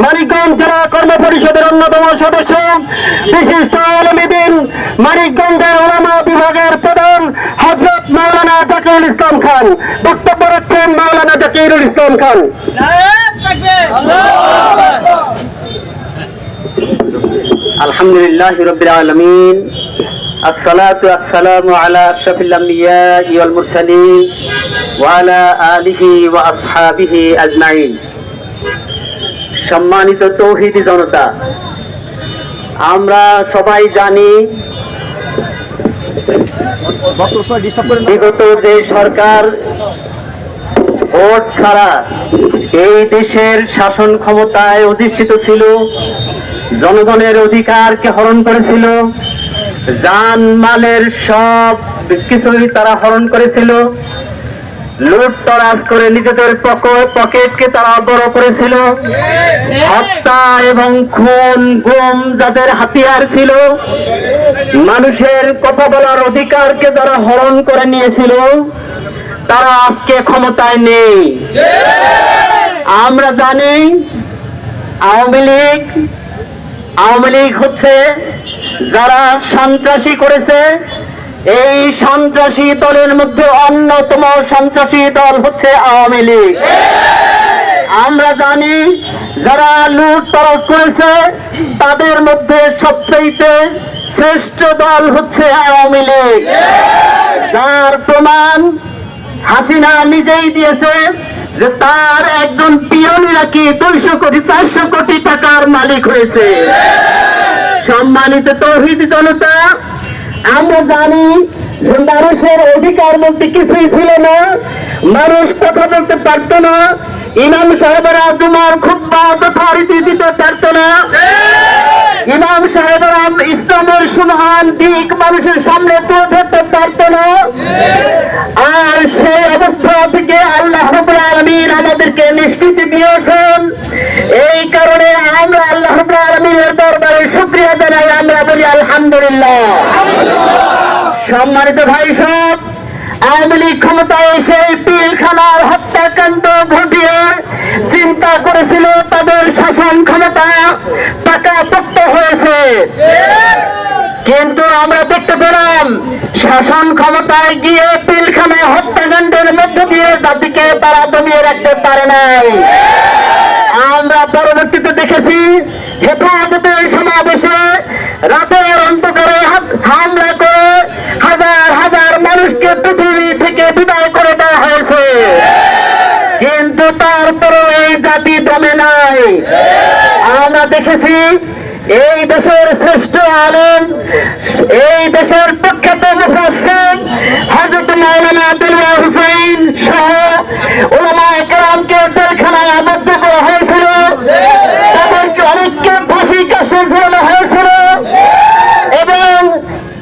মানিকগঞ্জ জেলা কর্ম পরিষদের অন্যতম সদস্য, বিশিষ্ট আলমিদিন মানিকগঞ্জের ওলামা বিভাগের প্রধান হজরত মৌলানা জাকিরুল ইসলাম খান। বক্তব্য রাখছেন মৌলানা জাকিরুল ইসলাম খান। আলহামদুলিল্লাহ রবিল আলমিন। আসসালাতু আসসালামু আলা আশরাফিল আম্বিয়া ওয়াল মুরসালিন ওয়া আলা আলিহি ওয়া আসহাবিহি আজমাইন। সম্মানিত তৌহিদি জনতা, আমরা সবাই জানি বিগত যে সরকার ভোট ছাড়া এই দেশের শাসন ক্ষমতায় অধিষ্ঠিত ছিল, জনগণের অধিকারকে হরণ করেছিল যান মালের সব কিছুই তারা হরণ করেছিল লুট তরাজ করে নিজেদের পক- পকেটকে তারা বড় করেছিল। হত্যা এবং খুন, গুম যাদের হাতিয়ার ছিল, মানুষের কথা বলার অধিকারকে যারা হরণ করে নিয়েছিল, তারা আজকে ক্ষমতায় নেই। আমরা জানি আওয়ামী লীগ আওয়ামী লীগ হচ্ছে যারা সন্ত্রাসী করেছে এই সন্ত্রাসী দলের মধ্যে অন্যতম সন্ত্রাসী দল হচ্ছে আওয়ামী লীগ। আমরা জানি যারা লুট তরস করেছে, তাদের মধ্যে সবচেয়ে শ্রেষ্ঠ দল হচ্ছে আওয়ামী লীগ। যার প্রমাণ হাসিনা নিজেই দিয়েছে যে তার একজন পিয়ন নাকি দুইশো কোটি, চারশো কোটি টাকার মালিক হয়েছে। সম্মানিত তৌহিদ জনতা আমরা জানি যে মানুষের অধিকার মধ্যে কিছুই ছিল না। মানুষ কথা বলতে পারতো না। ইমাম সাহেবেরা তোমার খুব যথারীতি দিতে পারতো না। ইমাম সাহেবেরা ইসলামের সুমহান দিক মানুষের সামনে তুলে ধরতে পারতো না। আর সেই অবস্থা থেকে আল্লাহ আলামিন আমাদেরকে নিষ্কৃতি দিয়েছেন। এই কারণে আমরা আল্লাহ আলামিনের দরবারে শুকরিয়া জানাই। আমরা বলি আলহামদুলিল্লাহ। সম্মানিত ভাই সব আওয়ামী লীগ ক্ষমতায় এসে পিলখানার হত্যাকাণ্ড ঘটিয়ে চিন্তা করেছিল তাদের শাসন ক্ষমতা পাকাপোক্ত হয়েছে। কিন্তু আমরা দেখতে পেলাম, শাসন ক্ষমতায় গিয়ে পিলখানায় হত্যাকাণ্ডের মধ্য দিয়ে জাতিকে তারা দমিয়ে রাখতে পারে নাই। আমরা পরবর্তীতে দেখেছি, হেফাজতের সমাবেশে রাতের অন্ধকারে হামলা করে হাজার হাজার মানুষকে পৃথিবী থেকে বিদায় করে দেওয়া হয়েছে। কিন্তু তারপরেও এই জাতি দমে নাই। আমরা দেখেছি এই দেশের শ্রেষ্ঠ আলেম, এই দেশের প্রখ্যাত মুফাসসির হযরত মাওলানা আব্দুল্লাহ হুসাইন সহ ওলামায়ে কেরামকে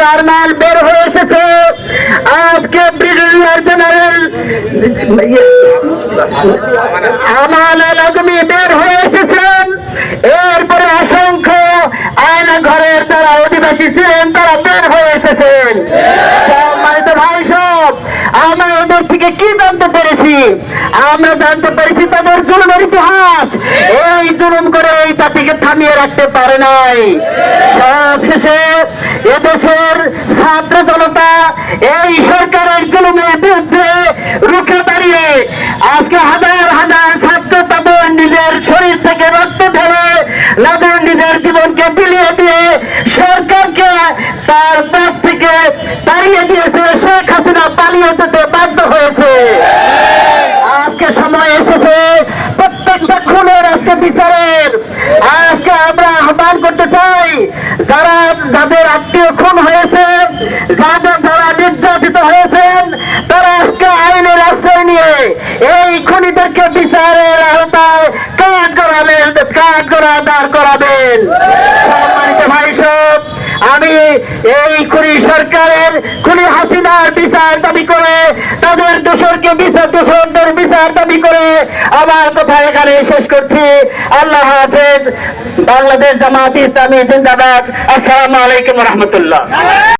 ব্যারিস্টার আরমান বের হয়ে এসেছে। আজকে ব্রিগেডিয়ার জেনারেল আমাল আজমি বের হয়ে এসেছেন। এরপরে অসংখ্য আয়না ঘরের তারা অধিবাসী ছিলেন, তারা বের হয়ে এসেছেন। সম্মানিত ভাই সব আমরা থেকে কি জানতে পেরেছি? আমরা জানতে পেরেছি তাদের জুলুমের ইতিহাস। এই জুলুম করে এই জাতিকে থামিয়ে রাখতে পারে নাই। সব শেষে এদেশের ছাত্র জনতা এই সরকারের জুলুমের বিরুদ্ধে রুখে দাঁড়িয়ে আজকে হাজার হাজার ছাত্র তাদের নিজের শরীর থেকে রক্ত নিজের বিলিয়ে দিয়ে সরকারকে তার পথ থেকে তাড়িয়ে দিয়েছে। শেখ হাসিনা পালিয়ে যেতে বাধ্য হয়েছে। আজকে সময় এসেছে প্রত্যেকটা খুনের আজকে বিচারের। আজকে আমরা আহ্বান করতে চাই, যারা যাদের আত্মীয় খুন হয়েছে, যাদের যারা নির্যাতিত হয়েছেন তারা আজকে আইনের আশ্রয় নিয়ে এই খুনিদেরকে বিচারের আওতায় কাঠগড়া দাঁড় করাবেন। সম্মানিত ভাই সব, আমি এই খুনি সরকারের খুনি হাসিনার বিচার দাবি করে, তাদের দোষরকে বিচার, দোষরদের বিচার দাবি করে আমার কথা এখানে শেষ করছি। আল্লাহ হাফেজ। বাংলাদেশ জামাত ইসলামী জিন্দাবাদ। আসসালামু আলাইকুম রহমতুল্লাহ।